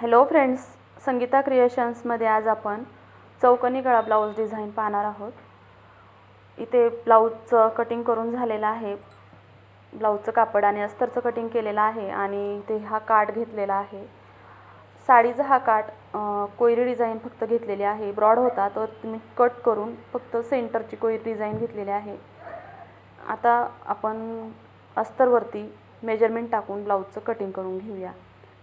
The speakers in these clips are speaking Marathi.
हॅलो फ्रेंड्स संगीता क्रिएशन्समध्ये आज आपण चौकनी गळा ब्लाऊज डिझाईन पाहणार आहोत. इथे ब्लाऊजचं कटिंग करून झालेलं आहे. ब्लाऊजचं कापड आणि अस्तरचं कटिंग केलेलं आहे आणि इथे हा काठ घेतलेला आहे. साडीचा हा काठ कोयरी डिझाईन फक्त घेतलेली आहे. ब्रॉड होता तो तुम्ही कट करून फक्त सेंटरची कोयरी डिझाईन घेतलेली आहे. आता आपण अस्तरवरती मेजरमेंट टाकून ब्लाऊजचं कटिंग करून घेऊया.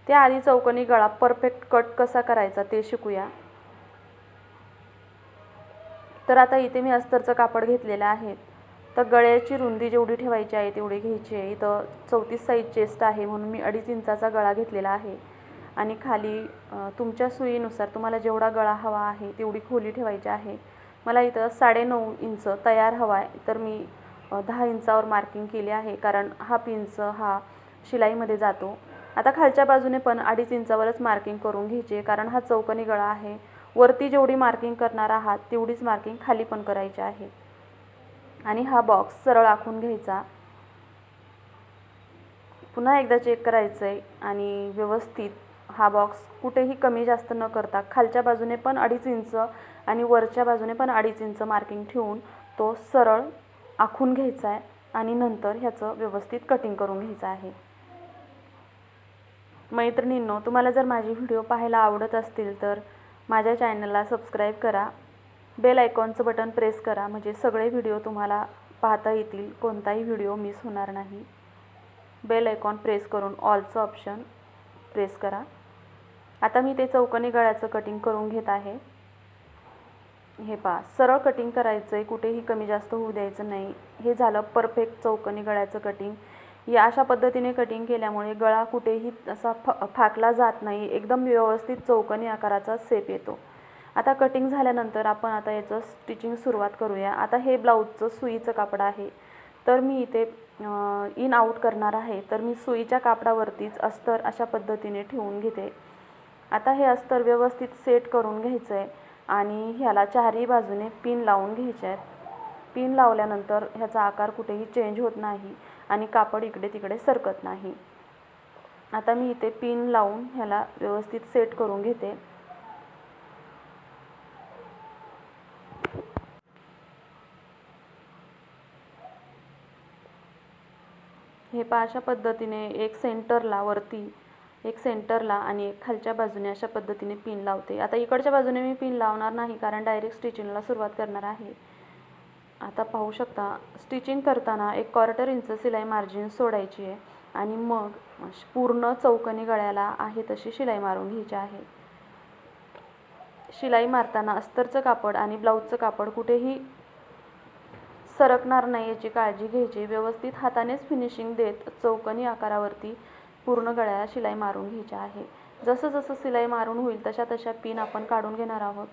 त्याआधी चौकोनी गळा परफेक्ट कट कसा करायचा ते शिकूया. तर आता इथे मी अस्तरचं कापड घेतलेलं आहे. तर गळ्याची रुंदी जेवढी ठेवायची आहे तेवढी घ्यायची आहे. इथं चौतीस साईज चेस्ट आहे म्हणून मी अडीच इंचाचा गळा घेतलेला आहे. आणि खाली तुमच्या सुईनुसार तुम्हाला जेवढा गळा हवा आहे तेवढी खोली ठेवायची आहे. मला इथं साडेनऊ इंच तयार हवा आहे. तर मी दहा इंचावर मार्किंग केली आहे. कारण हाफ इंच हा शिलाईमध्ये जातो. आता खालच्या बाजूने पण अडीच इंचावरच मार्किंग करून घ्यायची कारण हा चौकनी गळा आहे. वरती जेवढी मार्किंग करणार आहात तेवढीच मार्किंग खाली पण करायची आहे. आणि हा बॉक्स सरळ आखून घ्यायचा. पुन्हा एकदा चेक करायचं आहे आणि व्यवस्थित हा बॉक्स कुठेही कमी जास्त न करता खालच्या बाजूने पण अडीच इंच आणि वरच्या बाजूने पण अडीच इंच मार्किंग ठेवून तो सरळ आखून घ्यायचा आहे आणि नंतर ह्याचं व्यवस्थित कटिंग करून घ्यायचं आहे. मैत्रिणींनो तुम्हाला जर माझे व्हिडिओ पाहायला आवडत असतील तर माझ्या चॅनलला सबस्क्राईब करा. बेल आयकॉनचं बटन प्रेस करा. म्हणजे सगळे व्हिडिओ तुम्हाला पाहता येतील. कोणताही व्हिडिओ मिस होणार नाही. बेल आयकॉन प्रेस करून ऑलचं ऑप्शन प्रेस करा. आता मी ते चौकनी गळ्याचं कटिंग करून घेत आहे. हे पहा सरळ कटिंग करायचं आहे कुठेही कमी जास्त होऊ द्यायचं नाही. हे झालं परफेक्ट चौकनी गळ्याचं कटिंग. या अशा पद्धतीने कटिंग केल्यामुळे गळा कुठेही असा फ फाकला जात नाही. एकदम व्यवस्थित चौकनी आकाराचा सेप येतो. आता कटिंग झाल्यानंतर आपण आता याचं स्टिचिंग सुरुवात करूया. आता हे ब्लाऊजचं सुईचं कापड आहे. तर मी इथे इन आऊट करणार आहे. तर मी सुईच्या कापडावरतीच अस्तर अशा पद्धतीने ठेवून घेते. आता हे अस्तर व्यवस्थित सेट करून घ्यायचं आहे आणि ह्याला चारही बाजूने पिन लावून घ्यायचे आहेत. पिन लावल्यानंतर ह्याचा आकार कुठेही चेंज होत नाही. आणि कापड इकडे तिकडे सरकत नाही. आता मी इथे पिन लावून ह्याला व्यवस्थित सेट करून घेते. हे पहा अशा पद्धतीने एक सेंटरला वरती एक सेंटरला आणि एक खालच्या बाजूने अशा पद्धतीने पिन लावते. आता इकडच्या बाजूने मी पिन लावणार नाही कारण डायरेक्ट स्टिचिंगला सुरुवात करणार आहे. आता पाहू शकता स्टिचिंग करताना एक क्वार्टर इंच शिलाई मार्जिन सोडायची आहे आणि मग पूर्ण चौकनी गळ्याला आहे तशी शिलाई मारून घ्यायची आहे. शिलाई मारताना अस्तरचं कापड आणि ब्लाऊजचं कापड कुठेही सरकणार नाही याची काळजी घ्यायची. व्यवस्थित हातानेच फिनिशिंग देत चौकनी आकारावरती पूर्ण गळ्याला शिलाई मारून घ्यायची आहे. जसं जसं शिलाई मारून होईल तशा तशा पिन आपण काढून घेणार आहोत.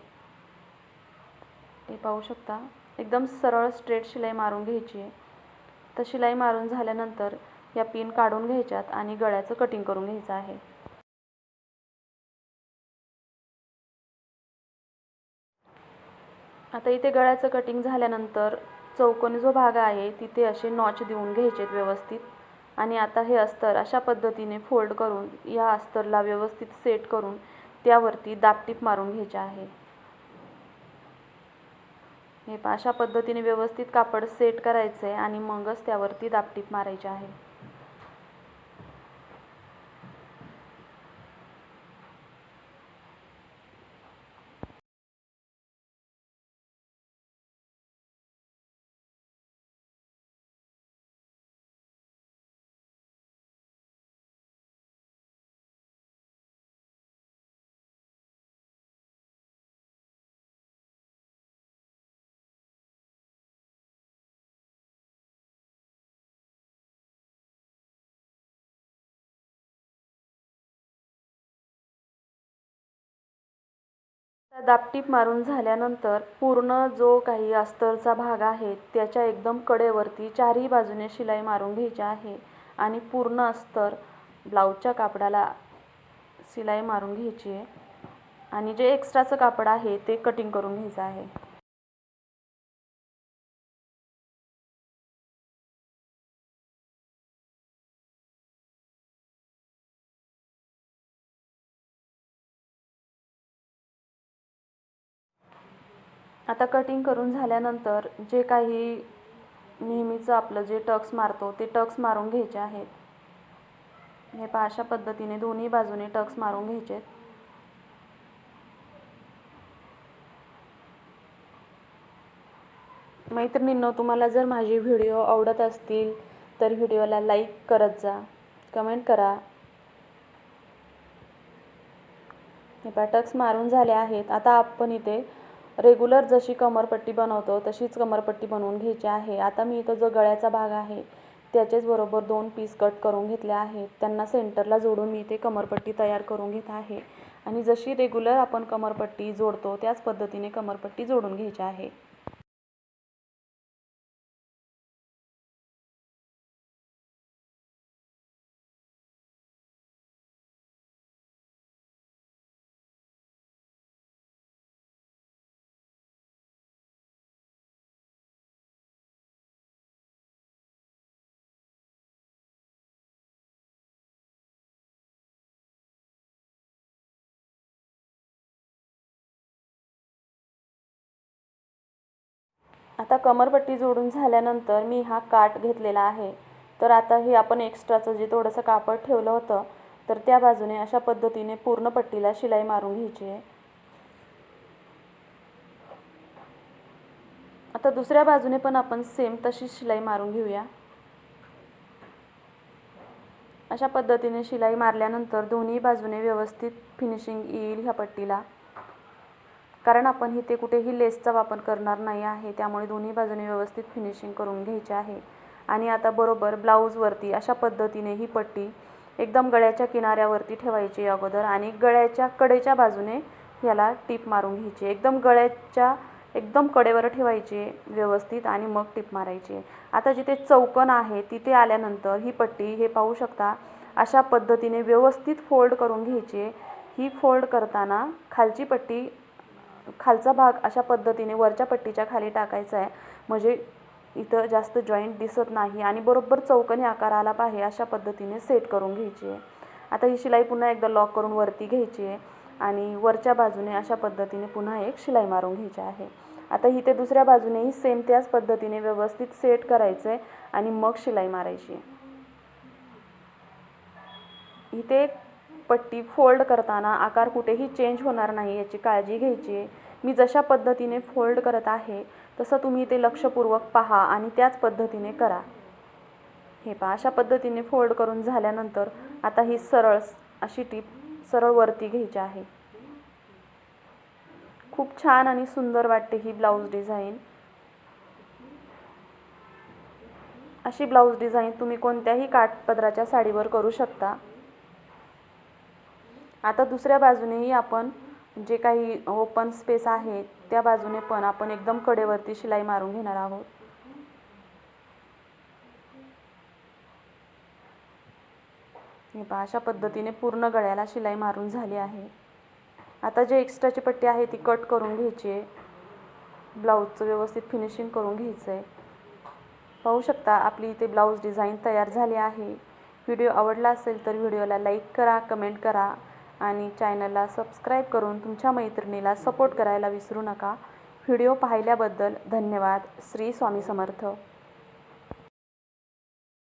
हे पाहू शकता. एकदम सरळ स्ट्रेट शिलाई मारून घ्यायची. आहे तर शिलाई मारून झाल्यानंतर या पिन काढून घ्यायच्यात आणि गळ्याचं कटिंग करून घ्यायचं आहे. आता इथे गळ्याचं कटिंग झाल्यानंतर चौकोनी जो भाग आहे तिथे असे नॉच देऊन घ्यायचेत व्यवस्थित. आणि आता हे अस्तर अशा पद्धतीने फोल्ड करून या अस्तरला व्यवस्थित सेट करून त्यावरती दापटीप मारून घ्यायचे आहे. हे पहा अशा पद्धतीने व्यवस्थित कापड सेट करायचं आहे आणि मगच त्यावरती दापटीप मारायचे आहे. दापटीप मारून झाल्यानंतर पूर्ण जो काही अस्तरचा भाग आहे त्याच्या एकदम कडेवरती चारही बाजूने शिलाई मारून घ्यायची आहे आणि पूर्ण अस्तर ब्लाऊजच्या कापडाला शिलाई मारून घ्यायची आहे. आणि जे एक्स्ट्राचं कापड आहे ते कटिंग करून घ्यायचं आहे. आता कटिंग करून झाल्यानंतर जे काही नेहमीचं आपलं जे टक्स मारतो ते टक्स मारून घ्यायचे आहेत. हे पहा अशा पद्धतीने दोन्ही बाजूने टक्स मारून घ्यायचे मैत्रिणींनो तुम्हाला जर माझे व्हिडिओ आवडत असतील तर व्हिडिओला लाईक करत जा. कमेंट करा. हे पॅटक्स मारून झाले आहेत. आता आपण इथे रेग्युलर जशी कमरपट्टी बनवतो तशीच कमरपट्टी बनवून घ्यायची आहे. आता मी इथं जो गळ्याचा भाग आहे त्याचेच बरोबर दोन पीस कट करून घेतले आहेत. त्यांना सेंटरला जोडून मी इथे कमरपट्टी तयार करून घेत आहे. आणि जशी रेग्युलर आपण कमरपट्टी जोडतो त्याच पद्धतीने कमरपट्टी जोडून घ्यायची आहे. आता कमरपट्टी जोडून झाल्यानंतर मी हा काट घेतलेला आहे. तर आता हे आपण एक्स्ट्राचं जे थोडंसं कापड ठेवलं होतं तर त्या बाजूने अशा पद्धतीने पूर्ण पट्टीला शिलाई मारून घ्यायची आहे. आता दुसऱ्या बाजूने पण आपण सेम तशी शिलाई मारून घेऊया. अशा पद्धतीने शिलाई मारल्यानंतर दोन्ही बाजूने व्यवस्थित फिनिशिंग येईल ह्या पट्टीला. कारण आपण इथे कुठेही लेसचा वापर करणार नाही आहे त्यामुळे दोन्ही बाजूने व्यवस्थित फिनिशिंग करून घ्यायची आहे. आणि आता बरोबर ब्लाऊजवरती अशा पद्धतीने ही पट्टी एकदम गळ्याच्या किनाऱ्यावरती ठेवायची अगोदर आणि गळ्याच्या कडेच्या बाजूने याला टीप मारून घ्यायची एकदम गळ्याच्या एकदम कडेवर ठेवायची व्यवस्थित आणि मग टीप मारायची आता जिथे चौकन आहे तिथे आल्यानंतर ही पट्टी हे पाहू शकता अशा पद्धतीने व्यवस्थित फोल्ड करून घ्यायची ही फोल्ड करताना खालची पट्टी खालचा भाग अशा पद्धतीने वरच्या पट्टीच्या खाली टाकायचा आहे. म्हणजे इथं जास्त जॉईंट दिसत नाही आणि बरोबर चौकनी आकार आला पाहिजे अशा पद्धतीने सेट करून घ्यायची आहे. आता ही शिलाई पुन्हा एकदा लॉक करून वरती घ्यायची आहे आणि वरच्या बाजूने अशा पद्धतीने पुन्हा एक शिलाई मारून घ्यायची आहे. आता इथे दुसऱ्या बाजूनेही सेम त्याच पद्धतीने व्यवस्थित सेट करायचं आहे आणि मग शिलाई मारायची इथे पट्टी फोल्ड करताना आकार कुठेही चेंज होणार नाही याची काळजी घ्यायची आहे. मी जशा पद्धतीने फोल्ड करत आहे तसं तुम्ही ते लक्षपूर्वक पहा आणि त्याच पद्धतीने करा. हे पहा अशा पद्धतीने फोल्ड करून झाल्यानंतर आता ही सरळ अशी टीप सरळ वरती घ्यायची आहे. खूप छान आणि सुंदर वाटते ही ब्लाऊज डिझाईन. अशी ब्लाऊज डिझाईन तुम्ही कोणत्याही काठपदराच्या साडीवर करू शकता. आता दुसऱ्या बाजूनेही आपण जे काही ओपन स्पेस आहे त्या बाजूने पण आपण एकदम कडेवरती शिलाई मारून घेणार आहोत. हे पहा अशा पद्धतीने पूर्ण गळ्याला शिलाई मारून झाली आहे. आता जे एक्स्ट्राची पट्टी आहे ती कट करून घ्यायची आहे. ब्लाऊजचं व्यवस्थित फिनिशिंग करून घ्यायचं आहे. पाहू शकता आपली इथे ब्लाऊज डिझाईन तयार झाली आहे. व्हिडिओ आवडला असेल तर व्हिडिओला लाईक करा कमेंट करा. आणि चॅनलला सबस्क्राईब करून तुमच्या मैत्रिणीला सपोर्ट करायला विसरू नका. व्हिडिओ पाहिल्याबद्दल धन्यवाद. श्री स्वामी समर्थ.